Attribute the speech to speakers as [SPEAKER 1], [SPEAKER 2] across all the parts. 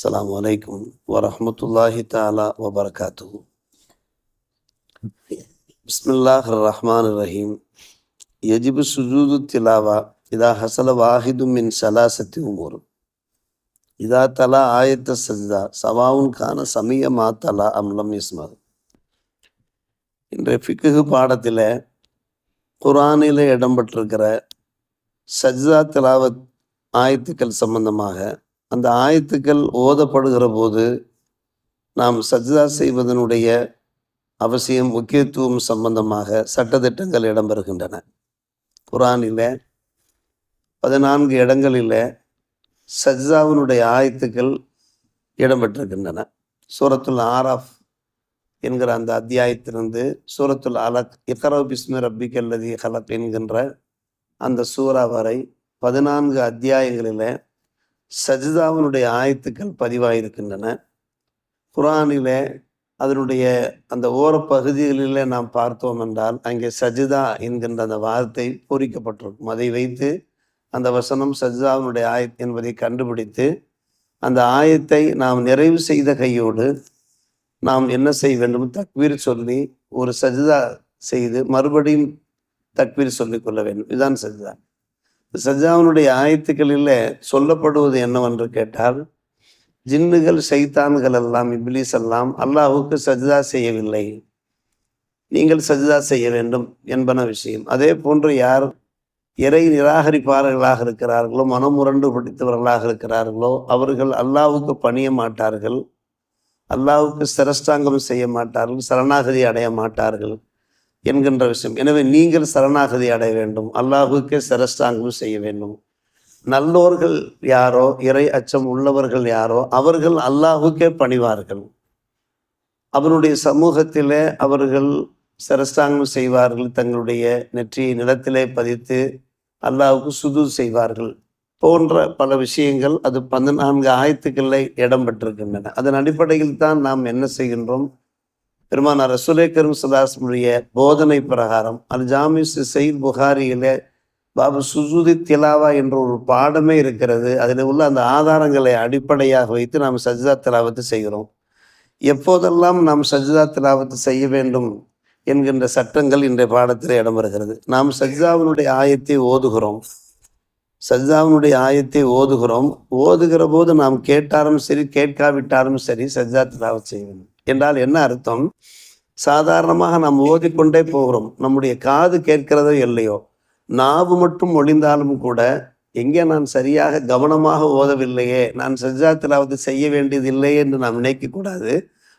[SPEAKER 1] السلام عليكم ورحمة الله تعالى وبركاته بسم الله الرحمن الرحيم يجب سجود التلاوة إذا حصل واحد من ثلاثة أمور إذا تلا آية السجدة سواء كان سميع ما تلا أم لم يسمع இன்றைய ஃபிக்கு பாடத்தில் குரானில் இடம்பெற்றிருக்கிற சஜ்தா திலாவத் ஆயத்துக்கள் சம்பந்தமாக அந்த ஆயத்துக்கள் ஓதப்படுகிற போது நாம் சஜ்தா செய்வதனுடைய அவசியம் முக்கியத்துவம் சம்பந்தமாக சட்டத்திட்டங்கள் இடம்பெறுகின்றன. குரானில் பதினான்கு இடங்களில் சஜ்தாவினுடைய ஆயத்துக்கள் இடம்பெற்றிருக்கின்றன. சூரத்துல் ஆராஃப் என்கிற அந்த அத்தியாயத்திலிருந்து சூரத்துல் அலக் இக்கரோ பிஸ்மி ரப்பிக் அல்லதி ஹலக் என்கின்ற அந்த சூறா வரை பதினான்கு அத்தியாயங்களில் சஜிதாவினுடைய ஆயத்துக்கள் பதிவாயிருக்கின்றன. குரானிலே அதனுடைய அந்த ஓரப்பகுதிகளில் நாம் பார்த்தோம் என்றால் அங்கே சஜிதா என்கின்ற அந்த வார்த்தை பொறிக்கப்பட்டிருக்கும். அதை வைத்து அந்த வசனம் சஜிதாவினுடைய ஆயத் என்பதை கண்டுபிடித்து அந்த ஆயத்தை நாம் நிறைவு செய்த கையோடு நாம் என்ன செய்ய வேண்டும்? தக்வீர் சொல்லி ஒரு சஜிதா செய்து மறுபடியும் தக்வீர் சொல்லிக் கொள்ள வேண்டும். இதுதான் சஜிதா. சஜாவினுடைய ஆயத்துக்களில் சொல்லப்படுவது என்னவென்று கேட்டால் ஜின்னுகள் சைத்தான்கள் எல்லாம் இப்லீஸ் எல்லாம் அல்லாஹுக்கு சஜிதா செய்யவில்லை. நீங்கள் சஜிதா செய்ய வேண்டும் என்பன விஷயம். அதே போன்று யார் இறை நிராகரிப்பாளர்களாக இருக்கிறார்களோ மனமுரண்டு பிடித்தவர்களாக இருக்கிறார்களோ அவர்கள் அல்லாஹுக்கு பணிய மாட்டார்கள் அல்லாஹுக்கு சிரஷ்டாங்கம் செய்ய மாட்டார்கள் சரணாகதி அடைய மாட்டார்கள். என்கின்ற விஷயம். எனவே நீங்கள் சரணாகதி அடைய வேண்டும். அல்லாஹுக்கே சரஸ்தாங்கம் செய்ய வேண்டும். நல்லோர்கள் யாரோ இறை அச்சம் உள்ளவர்கள் யாரோ அவர்கள் அல்லாஹுக்கே பணிவார்கள். அவருடைய சமூகத்திலே அவர்கள் சிரஷ்டாங்கம் செய்வார்கள். தங்களுடைய நெற்றியை நிலத்திலே பதித்து அல்லாஹுக்கு சுது செய்வார்கள். போன்ற பல விஷயங்கள் அது பதினான்கு ஆயத்துக்களில் இடம் பெற்றிருக்கின்றன அதன் அடிப்படையில் தான் நாம் என்ன செய்கின்றோம்? பெருமானார் ரசுலே கரும் சதாசனுடைய போதனை பிரகாரம் அல் ஜாமிஸ் சயித் புகாரியிலே பாபு சுஜூதி திலாவா என்ற ஒரு பாடமே இருக்கிறது. அதில் உள்ள அந்த ஆதாரங்களை அடிப்படையாக வைத்து நாம் சஜிதா திலாவத்து செய்கிறோம். எப்போதெல்லாம் நாம் சஜிதா திலாவத்து செய்ய வேண்டும் என்கின்ற சட்டங்கள் இன்றைய பாடத்தில் இடம்பெறுகிறது. நாம் சஜிதாவினுடைய ஆயத்தை ஓதுகிறோம். சஜிதாவினுடைய ஆயத்தை ஓதுகிறோம். ஓதுகிற போது நாம் கேட்டாலும் சரி கேட்காவிட்டாலும் சரி சஜிதா திலாவத் செய்யணும் என்றால் என்ன அர்த்தம்? சாதாரணமாக நாம் ஓதிக்கொண்டே போகிறோம். நம்முடைய காது கேட்கிறதோ இல்லையோ நாவு மட்டும் ஒளிந்தாலும் கூட எங்கே நான் சரியாக கவனமாக ஓதவில்லையே நான் சஜாத்திலாவது செய்ய வேண்டியது இல்லையே என்று நாம் நினைக்கக்கூடாது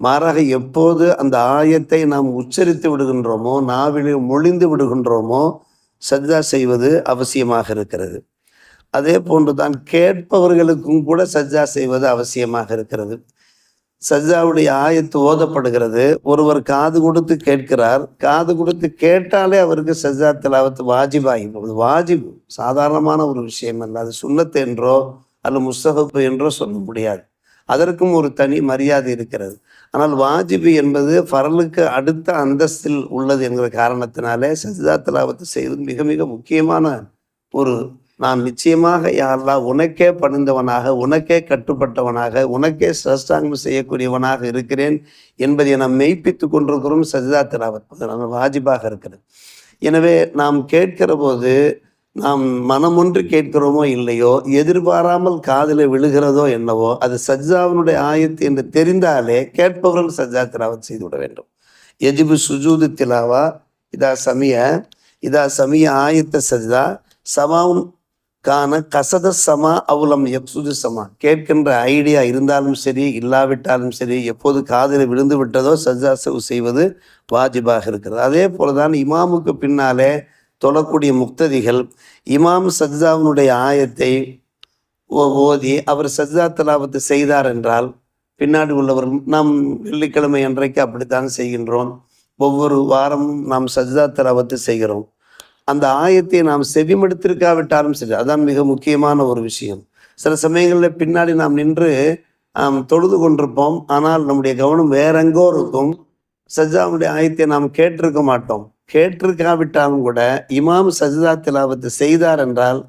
[SPEAKER 1] மாறாக எப்போது அந்த ஆயத்தை நாம் உச்சரித்து விடுகின்றோமோ நாவிலே மொழிந்து விடுகின்றோமோ சஜ்ஜா செய்வது அவசியமாக இருக்கிறது. அதே போன்று தான் கேட்பவர்களுக்கும் கூட சஜ்ஜா செய்வது அவசியமாக இருக்கிறது. சஜ்ஜாவுடைய ஆயத்து ஓதப்படுகிறது. ஒருவர் காது கொடுத்து கேட்கிறார். காது கொடுத்து கேட்டாலே அவருக்கு சஜ்ஜா திலாவத்து வாஜிபாகி போகுது வாஜிப். சாதாரணமான ஒரு விஷயம் அல்ல. அது சுண்ணத்து என்றோ அல்ல முஸ்தகப்பு என்றோ சொல்ல முடியாது. அதற்கும் ஒரு தனி மரியாதை இருக்கிறது. ஆனால் வாஜிபு என்பது ஃபரலுக்கு அடுத்த அந்தஸ்தில் உள்ளது என்கிற காரணத்தினாலே சஜிதா திலாவத்து செய்வது மிக மிக முக்கியமான ஒரு நான் நிச்சயமாக யாரெல்லாம் உனக்கே பணிந்தவனாக உனக்கே கட்டுப்பட்டவனாக உனக்கே சிரஷ்டாங்கம் செய்யக்கூடியவனாக இருக்கிறேன் என்பதை நாம் மெய்ப்பித்து கொண்டிருக்கிறோம் சஜிதா திராவத் நம்ம வாஜிபாக இருக்கிறது. எனவே நாம் கேட்கிற போது நாம் மனமொன்று கேட்கிறோமோ இல்லையோ எதிர்பாராமல் காதில் விழுகிறதோ என்னவோ அது சஜ்ஜாவினுடைய ஆயத்து என்று தெரிந்தாலே கேட்பவர்கள் சஜ்ஜா திராவத் செய்து விட வேண்டும். எஜிபு சுஜூது திலாவா இதா சமிய இதா சமிய ஆயத்த சஜ்தா சமாவும் கான கசத சமா அவுலம் எப்சுது சமா. கேட்கின்ற ஐடியா இருந்தாலும் சரி இல்லாவிட்டாலும் சரி எப்போது காதில் விழுந்து விட்டதோ சஜாசவு செய்வது வாஜிபாக இருக்கிறது. அதே போலதான் இமாமுக்கு பின்னாலே தொழக்கூடிய முக்ததிகள் இமாம் சஜ்ஜாவினுடைய ஆயத்தை ஓதி அவர் சஜ்ஜா தலாபத்து செய்தார் என்றால் பின்னாடி உள்ளவர்கள் நாம் வெள்ளிக்கிழமை அன்றைக்கு அப்படித்தான் செய்கின்றோம். ஒவ்வொரு வாரமும் நாம் சஜ்ஜா தலாபத்து செய்கிறோம். அந்த ஆயத்தை நாம் செவிமடுத்திருக்காவிட்டாலும் சரி அதான் மிக முக்கியமான ஒரு விஷயம். சில சமயங்களில் பின்னாடி நாம் நின்று தொழுது கொண்டிருப்போம். ஆனால் நம்முடைய கவனம் வேறெங்கோ இருக்கும். சஜாவுடைய ஆயத்தை நாம் கேட்டிருக்க மாட்டோம். கேட்டிருக்காவிட்டாலும் கூட இமாம் சஜிதா திலாவத்து செய்தார் என்றால்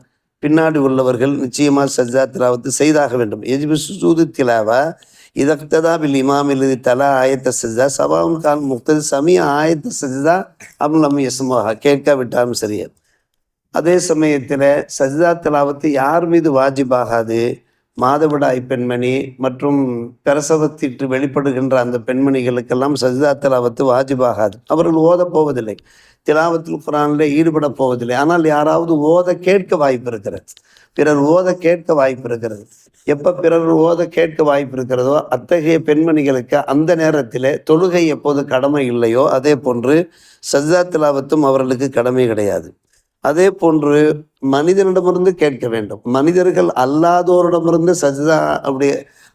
[SPEAKER 1] பின்னாடி உள்ளவர்கள் நிச்சயமாக சஜிதா திலாவத்து செய்தாக வேண்டும். எஜிபி சுசூது திலாவா இதக்ததா பில் இமாமில் தலா ஆயத்த சஜ்ஜா சபாவும் கான் முக்தது சமய ஆயத்த சஜ்ஜா அம்லம் யஸ்மோஹா கேட்காவிட்டாலும் சரியா அதே சமயத்தில் சஜிதா தலாவத்து யார் மீது வாஜிபாகாது மாதவிடாய் பெண்மணி மற்றும் பிரசவத்திற்று வெளிப்படுகின்ற அந்த பெண்மணிகளுக்கெல்லாம் சஜிதா திலாவத்து வாஜிபாகாது அவர்கள் ஓதப் போவதில்லை திலாவத்தில் குரானில் ஈடுபட போவதில்லை ஆனால் யாராவது ஓத கேட்க வாய்ப்பு இருக்கிறது பிறர் ஓத கேட்க வாய்ப்பு இருக்கிறது எப்போ பிறர் ஓத கேட்க வாய்ப்பு இருக்கிறதோ அத்தகைய பெண்மணிகளுக்கு அந்த நேரத்தில் தொழுகை எப்போது கடமை இல்லையோ அதே போன்று சஜ்தா திலாவத்தும் அவர்களுக்கு கடமை கிடையாது. அதே போன்று மனிதனிடமிருந்து கேட்க வேண்டும். மனிதர்கள் அல்லாதோரிடமிருந்து சஜ்ஜா அப்படி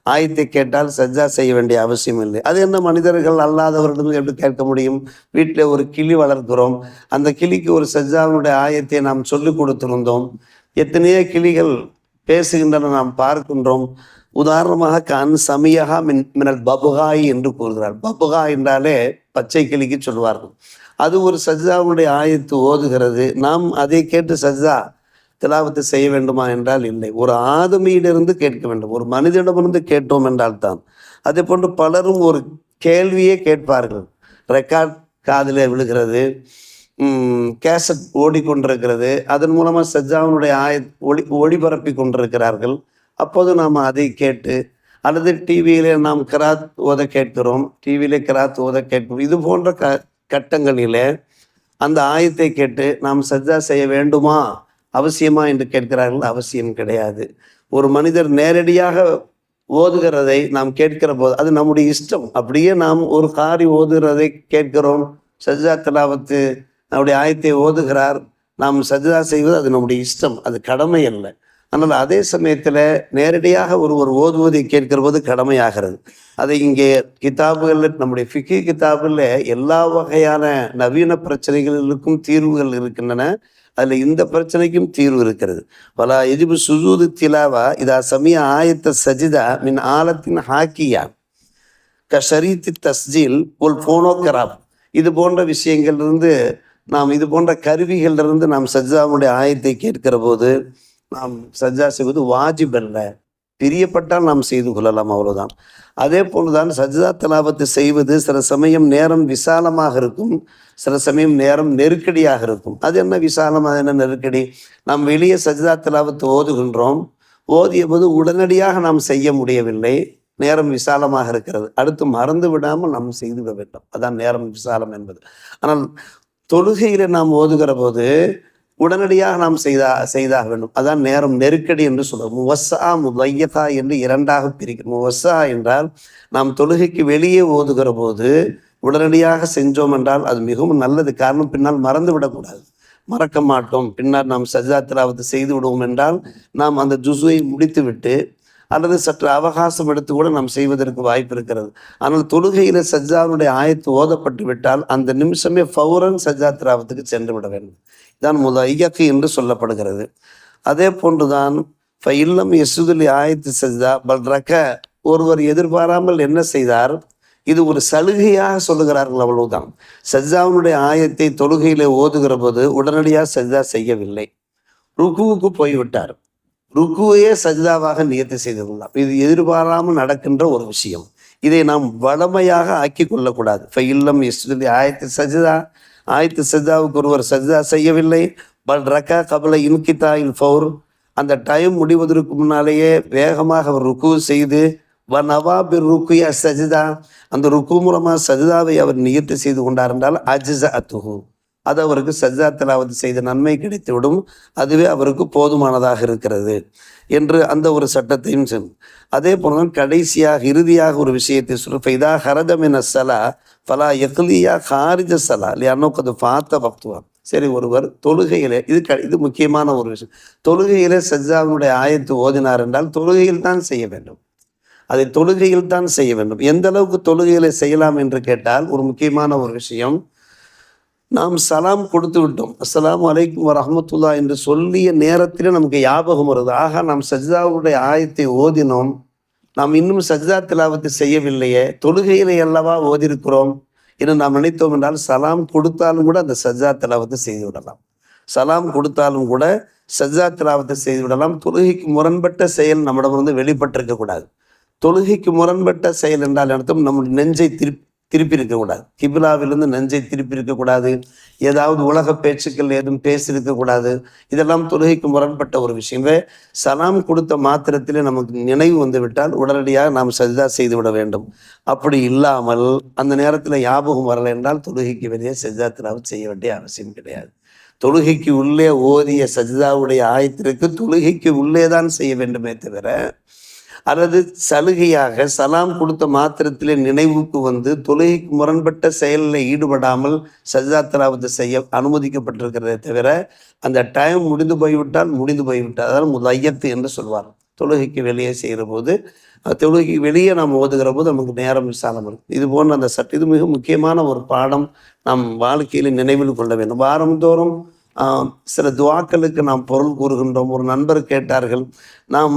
[SPEAKER 1] ஆயத்தை கேட்டால் சஜ்ஜா செய்ய வேண்டிய அவசியம் இல்லை. அது என்ன மனிதர்கள் அல்லாதவரிடம் எப்படி கேட்க முடியும்? வீட்டில் ஒரு கிளி வளர்க்கிறோம். அந்த கிளிக்கு ஒரு சஜ்ஜாவினுடைய ஆயத்தை நாம் சொல்லி கொடுத்திருந்தோம். எத்தனையோ கிளிகள் பேசுகின்றன நாம் பார்க்கின்றோம். உதாரணமாக கண் சமியகா மின் மினல் பபுகாய் என்று கூறுகிறார். பபுகா என்றாலே பச்சை கிளிக்கு சொல்வார்கள். அது ஒரு சஜிதாவுடைய ஆயத்து ஓதுகிறது. நாம் அதை கேட்டு சஜிதா திலாவத்தை செய்ய வேண்டுமா என்றால் இல்லை. ஒரு ஆதமியிலிருந்து கேட்க வேண்டும். ஒரு மனிதனிடமிருந்து கேட்டோம் என்றால் தான் அதே போன்று பலரும் ஒரு கேள்வியே கேட்பார்கள். ரெக்கார்ட் காதில் விழுகிறது. கேசட் ஓடிக்கொண்டிருக்கிறது. அதன் மூலமாக சஜ்ஜாவினுடைய ஆய ஒளி ஒளிபரப்பி கொண்டிருக்கிறார்கள். அப்போது நாம் அதை கேட்டு அல்லது டிவியிலே நாம் கிராத் ஓத கேட்கிறோம். டிவியிலே கிராத் ஓத கேட்கிறோம். இது போன்ற க கட்டங்களிலே அந்த ஆயத்தை கேட்டு நாம் சஜ்ஜா செய்ய வேண்டுமா? அவசியமா என்று கேட்கிறார்கள். அவசியம் கிடையாது. ஒரு மனிதர் நேரடியாக ஓதுகிறதை நாம் கேட்கிற போது அது நம்முடைய இஷ்டம். அப்படியே நாம் ஒரு காரி ஓதுகிறதை கேட்கிறோம். சஜ்ஜா திலாவத்து நம்முடைய ஆயத்தை ஓதுகிறார். நாம் சஜிதா செய்வது அது நம்முடைய இஷ்டம். அது கடமை அல்ல. ஆனால் அதே சமயத்தில் நேரடியாக ஒருவர் ஓதுவதை கேட்கிற போது கடமையாகிறது. அதை இங்கே கிதாபுகளில் நம்முடைய ஃபிக்கி கிதாபில் எல்லா வகையான நவீன பிரச்சனைகளுக்கும் தீர்வுகள் இருக்கின்றன. அதில் இந்த பிரச்சனைக்கும் தீர்வு இருக்கிறது. பல எஜிபு சுஜூது திலாவா இதா சமய ஆயத்த சஜிதா மின் ஆலத்தின் ஹாக்கியா கஷரீத்தி தஸ்ஜில் ஒரு போனோகிராப் இது போன்ற விஷயங்கள்லேருந்து நாம் இது போன்ற கருவிகளிலிருந்து நாம் சஜ்ஜாவுடைய ஆயத்தை கேட்கிற போது நாம் சஜ்ஜா செய்வது வாஜிப் அல்ல. பிரியப்பட்டால் நாம் செய்து கொள்ளலாம் அவ்வளோதான் அதே போலதான் சஜ்ஜா தலாபத்தை செய்வது சில சமயம் நேரம் விசாலமாக இருக்கும் சில சமயம் நேரம் நெருக்கடியாக இருக்கும். அது என்ன விசாலமாக என்ன நெருக்கடி? நாம் வெளியே சஜ்ஜா தலாபத்தை ஓதுகின்றோம். ஓதிய போது உடனடியாக நாம் செய்ய முடியவில்லை. நேரம் விசாலமாக இருக்கிறது. அடுத்து மறந்து விடாமல் நாம் செய்து விட வேண்டும். அதான் நேரம் விசாலம் என்பது. ஆனால் தொழுகையில நாம் ஓதுகிற போது உடனடியாக நாம் செய்தா செய்தாக வேண்டும். அதான் நேரம் நெருக்கடி என்று சொல்றோம். முவசா முதையதா என்று இரண்டாக பிரிக்கிறோம். முவசா என்றால் நாம் தொழுகைக்கு வெளியே ஓதுகிற போது உடனடியாக செஞ்சோம் என்றால் அது மிகவும் நல்லது. காரணம் பின்னால் மறந்து விடக்கூடாது. மறக்க மாட்டோம். பின்னால் நாம் சஜ்ஜா திராவத்தை செய்து விடுவோம் என்றால் நாம் அந்த ஜுசுவை முடித்து விட்டு அல்லது சற்று அவகாசம் எடுத்து கூட நாம் செய்வதற்கு வாய்ப்பு இருக்கிறது. ஆனால் தொழுகையில சஜ்ஜாவுடைய ஆயத்து ஓதப்பட்டு விட்டால் அந்த நிமிஷமே ஃபௌரன் சஜ்ஜா திராவத்துக்கு சென்று விட வேண்டும். இதான் முத இயக்கு என்று சொல்லப்படுகிறது. அதே போன்றுதான் இல்லம் எசுதலி ஆயத்து சஜ்ஜா பல் ரக்க ஒருவர் எதிர்பாராமல் என்ன செய்தார்? இது ஒரு சலுகையாக சொல்லுகிறார்கள் அவ்வளவுதான். சஜ்ஜாவுடைய ஆயத்தை தொழுகையில ஓதுகிற போது உடனடியாக சஜ்ஜா செய்யவில்லை. ருக்குவுக்கு போய்விட்டார். ருக்குவையே சஜிதாவாக நியத்தி செய்து இது எதிர்பாராமல் நடக்கின்ற ஒரு விஷயம். இதை நாம் வளமையாக ஆக்கி கொள்ளக்கூடாது. இப்போ இல்லம் இஸ்ருதி ஆயத்து சஜிதா ஆயத்து சஜிதாவுக்கு ஒருவர் சஜிதா செய்யவில்லை. பல் ரக்கா கபல இன்கிதா இல் ஃபவுர் அந்த டைம் முடிவதற்கு முன்னாலேயே வேகமாக அவர் ருக்கு செய்து வ நவாபிர் ருக்குயா சஜிதா அந்த ருக்கு மூலமாக சஜிதாவை அவர் நியத்து செய்து கொண்டார் என்றால் அஜிச அத்துஹு அது அவருக்கு சஜா திலாவத்து செய்த நன்மை கிடைத்துவிடும் அதுவே அவருக்கு போதுமானதாக இருக்கிறது என்று அந்த ஒரு சட்டத்தையும் சொல். அதே போலதான் கடைசியாக இறுதியாக ஒரு விஷயத்தை சொல்ல ஃபைதா ஹரதமின சலா ஃபலா எக்லியா ஹாரிஜ சலா இல்லையானோ அது பார்த்த பக்துவா சரி ஒருவர் தொழுகையிலே இது க இது முக்கியமான ஒரு விஷயம். தொழுகையிலே சஜ்ஜாவினுடைய ஆயத்து ஓதினார் என்றால் தொழுகையில் தான் செய்ய வேண்டும். அதை தொழுகையில் தான் செய்ய வேண்டும். எந்த அளவுக்கு தொழுகையில செய்யலாம் என்று கேட்டால் ஒரு முக்கியமான ஒரு விஷயம் நாம் சலாம் கொடுத்து விட்டோம். அஸ்லாம் அலைக்கும் வரமத்துல்லா என்று சொல்லிய நேரத்திலே நமக்கு ஞாபகம் வருது. ஆக நாம் சஜிதாவுடைய ஆயத்தை ஓதினோம். நாம் இன்னும் சஜிதா திலாவத்தை செய்யவில்லையே. தொழுகையிலே அல்லவா ஓதிருக்கிறோம் என்று நாம் நினைத்தோம் என்றால் சலாம் கொடுத்தாலும் கூட அந்த சஜ்தா திலாவத்தை செய்து விடலாம். சலாம் கொடுத்தாலும் கூட சஜ்ஜா திலாவத்தை செய்து விடலாம். தொழுகைக்கு முரண்பட்ட செயல் நம்மிடமிருந்து வெளிப்பட்டிருக்க கூடாது தொழுகைக்கு முரண்பட்ட செயல் என்றால் அர்த்தம் நம்முடைய நெஞ்சை திருப்பி திருப்பி இருக்கக்கூடாது கிபிலாவிலிருந்து நெஞ்சை திருப்பி இருக்கக்கூடாது ஏதாவது உலக பேச்சுக்கள் ஏதும் பேசியிருக்க கூடாது இதெல்லாம் தொழுகைக்கு முரண்பட்ட ஒரு விஷயமே. சலாம் கொடுத்த மாத்திரத்திலே நமக்கு நினைவு வந்து விட்டால் உடனடியாக நாம் சஜிதா செய்து விட வேண்டும். அப்படி இல்லாமல் அந்த நேரத்தில் ஞாபகம் வரலை என்றால் தொழுகைக்கு வெளியே சஜிதா திராவு செய்ய வேண்டிய அவசியம் கிடையாது. தொழுகைக்கு உள்ளே ஓதிய சஜிதாவுடைய ஆயத்திற்கு தொழுகைக்கு உள்ளே தான் செய்ய வேண்டுமே தவிர அல்லது சலுகையாக சலாம் கொடுத்த மாத்திரத்திலே நினைவுக்கு வந்து தொழுகைக்கு முரண்பட்ட செயலில் ஈடுபடாமல் சஜிதா திலாவத்தை செய்ய அனுமதிக்கப்பட்டிருக்கிறதே தவிர அந்த டைம் முடிந்து போய்விட்டால் முடிந்து போய்விட்டால் அதாவது முதையத்து என்று சொல்வார். தொழுகைக்கு வெளியே செய்கிற போது தொழுகைக்கு வெளியே நாம் ஓதுகிற போது நமக்கு நேரம் விசாலம் இருக்கும். இது போன்ற அந்த சட்ட இது மிக முக்கியமான ஒரு பாடம் நம் வாழ்க்கையில் நினைவில் கொள்ள வேண்டும். வாரந்தோறும் சில துவாக்களுக்கு நாம் பொருள் கூறுகின்றோம். ஒரு நண்பர் கேட்டார்கள் நாம்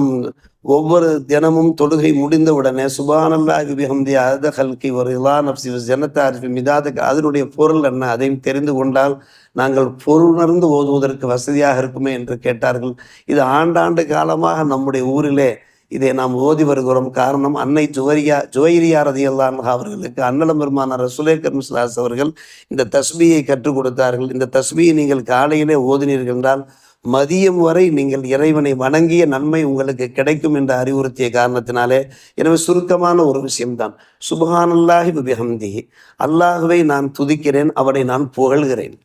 [SPEAKER 1] ஒவ்வொரு தினமும் தொழுகை முடிந்த உடனே சுபானல்லா விபிஹம்தி அத ஹல்கி ஒரு இலா நப்சி ஜனத்தாரிஃபி மிதாத அதனுடைய பொருள் என்ன? அதையும் தெரிந்து கொண்டால் நாங்கள் பொருணர்ந்து ஓதுவதற்கு வசதியாக இருக்குமே என்று கேட்டார்கள். இது ஆண்டாண்டு காலமாக நம்முடைய ஊரிலே இதை நாம் ஓதி வருகிறோம். காரணம் அன்னை ஜுவரியா ஜுவைரியா ரதியல்லான் அவர்களுக்கு அன்னலம் பெருமான ரசுலே கர்மஸ்லாஸ் அவர்கள் இந்த தஸ்பியை கற்றுக் கொடுத்தார்கள். இந்த தஸ்பியை நீங்கள் காலையிலே ஓதினீர்கள் என்றால் மதியம் வரை நீங்கள் இறைவனை வணங்கிய நன்மை உங்களுக்கு கிடைக்கும் என்று அறிவுறுத்திய காரணத்தினாலே எனவே சுருக்கமான ஒரு விஷயம்தான். சுபஹானல்லாஹி பிஹம்தி அல்லாஹுவை நான் துதிக்கிறேன் அவனை நான் புகழ்கிறேன்.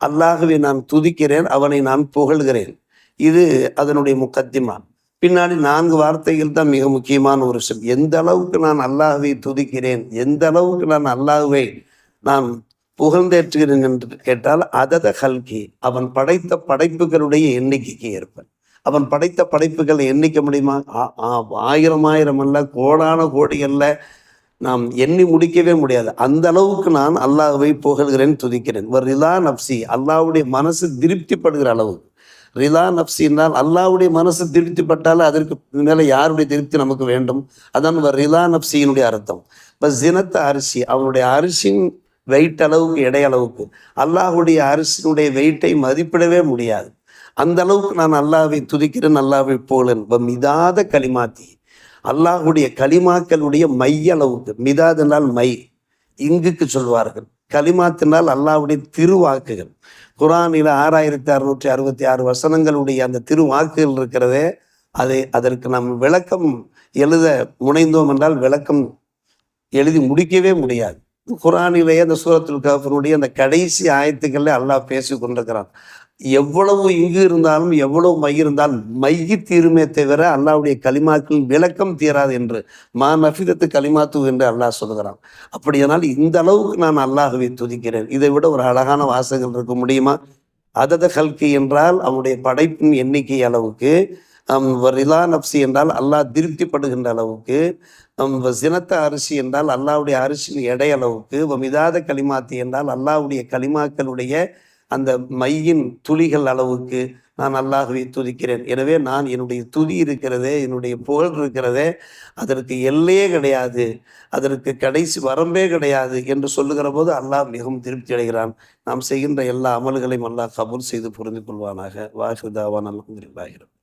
[SPEAKER 1] அல்லாஹுவை நான் துதிக்கிறேன் அவனை நான் புகழ்கிறேன். இது அதனுடைய முக்கத்திமா பின்னாடி நான்கு வார்த்தைகள் தான் மிக முக்கியமான ஒரு விஷயம். எந்த அளவுக்கு நான் அல்லாஹுவை துதிக்கிறேன் எந்த அளவுக்கு நான் அல்லாஹுவை நான் புகழ்ந்தேற்றுகிறேன் என்று கேட்டால் அதத கல்கி அவன் படைத்த படைப்புகளுடைய எண்ணிக்கைக்கு ஏற்ப அவன் படைத்த படைப்புகளை எண்ணிக்க முடியுமா? ஆ- ஆயிரம் ஆயிரம் அல்ல கோடான கோடி அல்ல. நாம் எண்ணி முடிக்கவே முடியாது. அந்த அளவுக்கு நான் அல்லாஹ்வை புகழ்கிறேன் துதிக்கிறேன். ஒரு ரிலா நப்சி அல்லாஹ்வுடைய மனசு திருப்திப்படுகிற அளவுக்கு. ரிலா நப்சி என்றால் அல்லாஹ்வுடைய மனசு திருப்திப்பட்டால் அதற்கு மேலே யாருடைய திருப்தி நமக்கு வேண்டும்? அதான் ரிலா நப்சியினுடைய அர்த்தம். இப்போ ஜினத்த அரிசி அவனுடைய அரிசியின் வெயிட் அளவுக்கு எடை அளவுக்கு. அல்லாஹ்வுடைய அரசினுடைய வெயிட்டை மதிப்பிடவே முடியாது. அந்த அளவுக்கு நான் அல்லாவை துதிக்கிறேன் அல்லாவை போலன் இப்போ மிதாத களிமாத்தி அல்லாஹ்வுடைய களிமாக்களுடைய மைய அளவுக்கு மிதாதனால் மை. இங்குக்கு சொல்வார்கள் களிமாத்தினால் அல்லாவுடைய திருவாக்குகள். குரானில் ஆறாயிரத்தி அறுநூற்றி அறுபத்தி ஆறு வசனங்களுடைய அந்த திருவாக்குகள் இருக்கிறதே அதை அதற்கு நாம் விளக்கம் எழுத முனைந்தோம் என்றால் விளக்கம் எழுதி முடிக்கவே முடியாது. குரானிலேயே அந்த சூரத்துல் கஃபனுடைய அந்த கடைசி ஆயத்துக்கள்ல அல்லாஹ் பேசி கொண்டிருக்கிறான். எவ்வளவு இங்கு இருந்தாலும் எவ்வளவு மை இருந்தாலும் மைய தீருமே தவிர அல்லாவுடைய கலிமாக்கள் விளக்கம் தீராது என்று மா நஃபிதத்து கலிமாத்து என்று அல்லாஹ் சொல்கிறான். அப்படியானால் இந்த அளவுக்கு நான் அல்லாஹுவை துதிக்கிறேன். இதை விட ஒரு அழகான வாசகங்கள் இருக்க முடியுமா? அதத கல்கி என்றால் அவனுடைய படைப்பின் எண்ணிக்கை அளவுக்கு ரிலா நப்சி என்றால் அல்லாஹ் திருப்திப்படுகின்ற அளவுக்கு சினத்த அரிசி என்றால் அல்லாஹ்வுடைய அரிசியின் எடை அளவுக்கு மிதாத களிமாத்தி என்றால் அல்லாவுடைய களிமாக்களுடைய அந்த மையின் துளிகள் அளவுக்கு நான் அல்லாஹ்வை துதிக்கிறேன். எனவே நான் என்னுடைய துதி இருக்கிறதே என்னுடைய புகழ் இருக்கிறதே அதற்கு எல்லையே கிடையாது அதற்கு கடைசி வரம்பே கிடையாது என்று சொல்லுகிற போது அல்லாஹ் மிகவும் திருப்தி அடைகிறான். நாம் செய்கின்ற எல்லா அமல்களையும் அல்லாஹ் கபூல் செய்து புரிந்து கொள்வானாக. வாஹிதாவான் அல்ஹம்துலில்லாஹி ரப்பில்